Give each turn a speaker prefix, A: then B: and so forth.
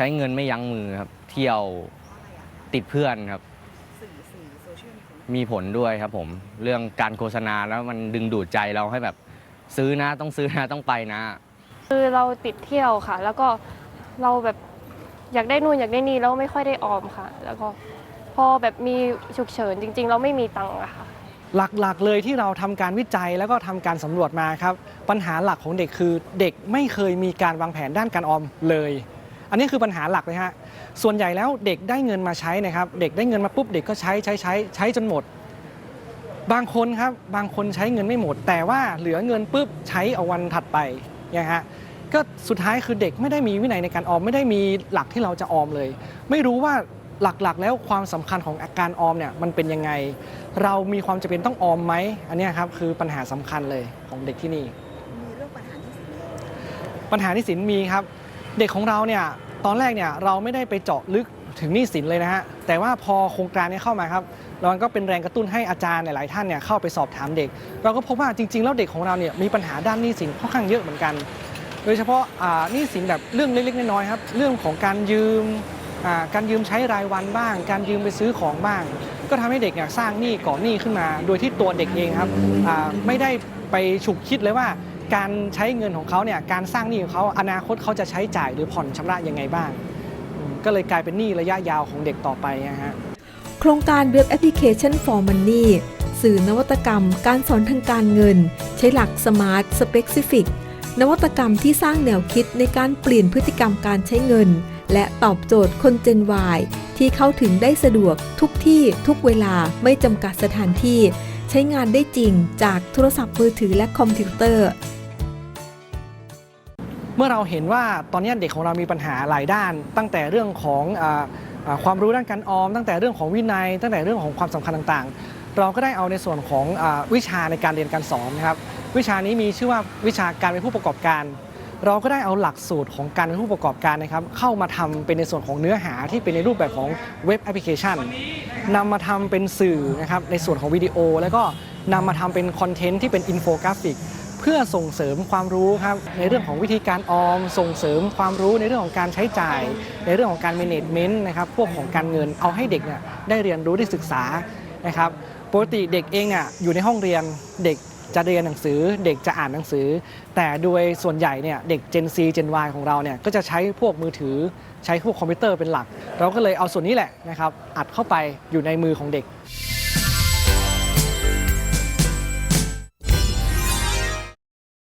A: ใช้เงินไม่ยั้งมือครับ เที่ยวติดเพื่อนครับ
B: สื่อสื่อโซเชียลมีผล
A: มีผลด้วยครับผม เรื่องการโฆษณาแล้วมันดึงดูดใจเราให้แบบ ซื้อนะต้องซื้อนะต้องไปนะ
C: คือเราติดเที่ยวค่ะ แล้วก็เราแบบอยากได้นู่นอยากได้นี่แล้วไม่ค่อยได้ออมค่ะ แล้วก็พอแบบมีฉุกเฉินจริง ๆ เราไม่มีตังค์อะค่ะ
D: หลักๆ เลยที่เราทำการวิจัยแล้วก็ทำการสำรวจมาครับ ปัญหาหลักของเด็กคือเด็กไม่เคยมีการวางแผนด้านการออมเลย อันนี้คือปัญหาหลักเลยฮะส่วนใหญ่แล้วเด็กได้เงินมาใช้นะครับ เด็กได้เงินมาปุ๊บเด็กก็ใช้ใช้ใช้ใช้จนหมด บางคนครับบางคนใช้เงินไม่หมด แต่ว่าเหลือเงินปุ๊บใช้เอาวันถัดไปอย่างฮะก็สุดท้ายคือเด็กไม่ได้มีวินัยในการออมไม่ได้มีหลักที่เราจะออมเลย ไม่รู้ว่าหลักๆ แล้วความสำคัญของอาการออมเนี่ยมันเป็นยังไง เรามีความจำเป็นต้องออมไหมอันเนี้ยครับคือปัญหาสำคัญเลยของเด็กที่นี่
B: มีเรื่องปัญหาที่สิน
D: ปัญหาหนี้สินมีครับ เด็กของเราเนี่ย ตอนแรกเนี่ยเราไม่ได้ไปเจาะลึกถึงหนี้สินเลยนะฮะแต่ว่าพอโครงการนี้เข้ามาครับมันก็เป็นแรงกระตุ้นให้อาจารย์หลาย ๆ ท่านเนี่ยเข้าไปสอบถามเด็ก เราก็พบว่าจริง ๆ แล้วเด็กของเราเนี่ยมีปัญหาด้านหนี้สินค่อนข้างเยอะเหมือนกัน โดยเฉพาะหนี้สินแบบเรื่องเล็ก ๆ น้อย ๆ ครับ เรื่องของการยืมการยืมใช้รายวันบ้าง การยืมไปซื้อของบ้าง ก็ทำให้เด็กเนี่ยสร้างหนี้ก่อหนี้ขึ้นมา โดยที่ตัวเด็กเองครับไม่ได้ไปฉุกคิดเลยว่า การใช้เงินของเขาเนี่ยการสร้างหนี้ของเขาอนาคตเขาจะใช้จ่ายหรือผ่อนชำระยังไงบ้าง ก็เลยกลายเป็นหนี้ระยะยาวของเด็กต่อไปนะฮะ
E: โครงการเว็บแอปพลิเคชัน for Money สื่อนวัตกรรม การสอนทางการเงิน ใช้หลัก Smart Specific นวัตกรรมที่สร้างแนวคิดในการเปลี่ยนพฤติกรรมการใช้เงิน และตอบโจทย์คน Gen Y ที่เข้าถึงได้สะดวกทุกที่ทุกเวลาไม่จำกัดสถานที่ ใช้งานได้จริงจากโทรศัพท์มือถือและคอมพิวเตอร์
D: เมื่อเราเห็นว่าตอนนี้เด็กของเรามีปัญหาหลายด้าน ตั้งแต่เรื่องของอความรู้ด้านการออม ตั้งแต่เรื่องของวินัย ตั้งแต่เรื่องของความสำคัญต่างๆ เราก็ได้เอาในส่วนของอวิชาในการเรียนการสอนนะครับวิชานี้มีชื่อว่าวิชาการเป็นผู้ประกอบการ เราก็ได้เอาหลักสูตรของการเป็นผู้ประกอบการนะครับ เข้ามาทำเป็นในส่วนของเนื้อหาที่เป็นในรูปแบบของเว็บแอปพลิเคชันนำมาทำเป็นสื่อนะครับในส่วนของวิดีโอ แล้วก็นำมาทำเป็นคอนเทนต์ที่เป็นอินโฟกราฟิก เพื่อส่งเสริมความรู้ครับในเรื่องของวิธีการออม ส่งเสริมความรู้ในเรื่องของการใช้จ่าย ในเรื่องของการ management นะครับพวกของการเงินเอาให้เด็กเนี่ยได้เรียนรู้ได้ศึกษานะครับปกติเด็กเองเนี่ยอยู่ในห้องเรียนเด็กจะเรียนหนังสือเด็กจะอ่านหนังสือ แต่โดยส่วนใหญ่เนี่ยเด็ก Gen C Gen Y ของเราเนี่ยก็จะใช้พวกมือถือ ใช้พวกคอมพิวเตอร์เป็นหลัก เราก็เลยเอาส่วนนี้แหละนะครับอัดเข้าไปอยู่ในมือของเด็ก